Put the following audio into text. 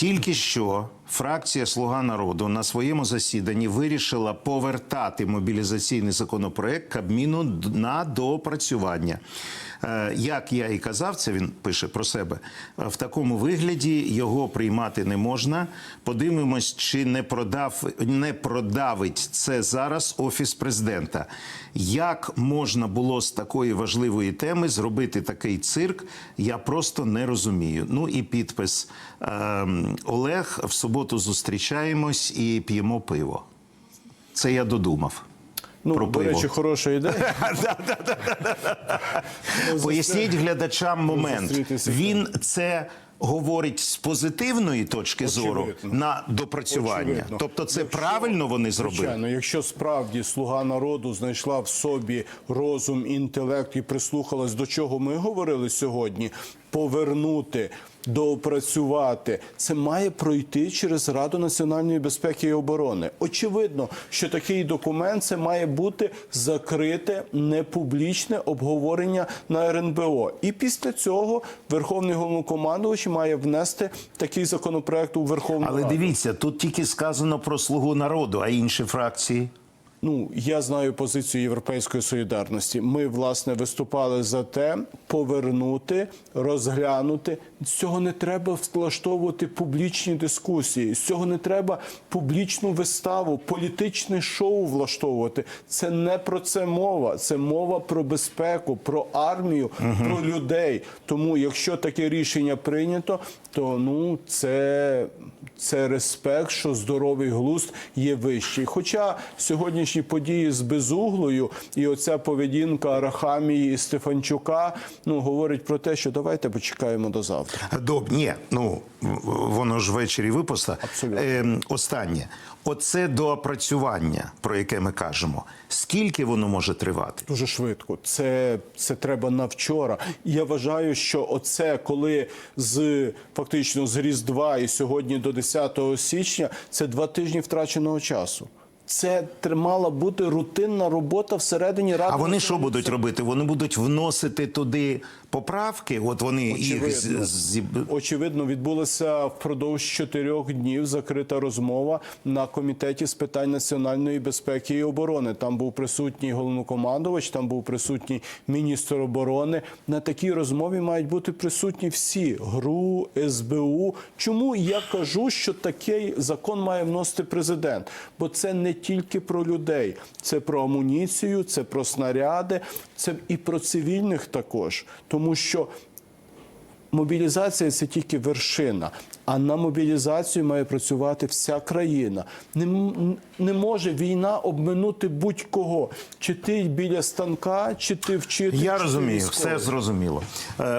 Тільки що фракція Слуга народу на своєму засіданні вирішила повертати мобілізаційний законопроект Кабміну на доопрацювання. Е, Як я і казав, це він пише про себе. е, В такому вигляді його приймати не можна. Подивимось, чи не продав не продавить це зараз офіс президента. Як можна було з такої важливої теми зробити такий цирк? Я просто не розумію. Ну і підпис ем, Олег. В суботу зустрічаємось і п'ємо пиво. Це я додумав. Ну, про до пиво. речі, хороша ідея. Поясніть глядачам момент. Він це говорить з позитивної точки зору на допрацювання. Тобто, це правильно вони зробили. Звичайно, якщо справді слуга народу знайшла в собі розум, інтелект і прислухалась до чого ми говорили сьогодні, повернути, доопрацювати, це має пройти через Раду національної безпеки і оборони. Очевидно, що такий документ це має бути закрите, непублічне обговорення на РНБО. І після цього Верховний головнокомандувач має внести такий законопроект у Верховну Але Раду. дивіться, тут тільки сказано про слугу народу, а інші фракції. Ну, я знаю позицію Європейської солідарності. Ми, власне, виступали за те, повернути, розглянути. З цього не треба влаштовувати публічні дискусії. З цього не треба публічну виставу, політичне шоу влаштовувати. Це не про це мова. Це мова про безпеку, про армію, про людей. Тому, якщо таке рішення прийнято, то ну це, це респект, що здоровий глузд є вищий. Хоча сьогоднішні події з безуглою і оця поведінка Арахамії і Стефанчука ну говорить про те, що давайте почекаємо до завтра. Доб, ні, ну воно ж ввечері випусла. Абсолютно. Ем, останнє, оце доопрацювання, про яке ми кажемо. Скільки воно може тривати? Дуже швидко. Це, це треба на вчора. Я вважаю, що оце, коли з фактично з Різдва і сьогодні до 10 січня, це два тижні втраченого часу. Це тр- мала бути рутинна робота всередині ради. А вони що будуть робити? Вони будуть вносити туди поправки. От вони їх Очевидно. з- Очевидно, відбулася впродовж чотирьох днів закрита розмова на комітеті з питань національної безпеки і оборони. Там був присутній головнокомандувач, там був присутній міністр оборони. На такій розмові мають бути присутні всі ГРУ, СБУ. Чому я кажу, що такий закон має вносити президент? Бо це не тільки про людей, це про амуніцію, це про снаряди, це і про цивільних також, тому що. Мобілізація це тільки вершина, а на мобілізацію має працювати вся країна. Не, не може війна обминути будь-кого. Чи ти біля станка, чи ти вчитель. Я чи розумію, військовий. все зрозуміло. Е,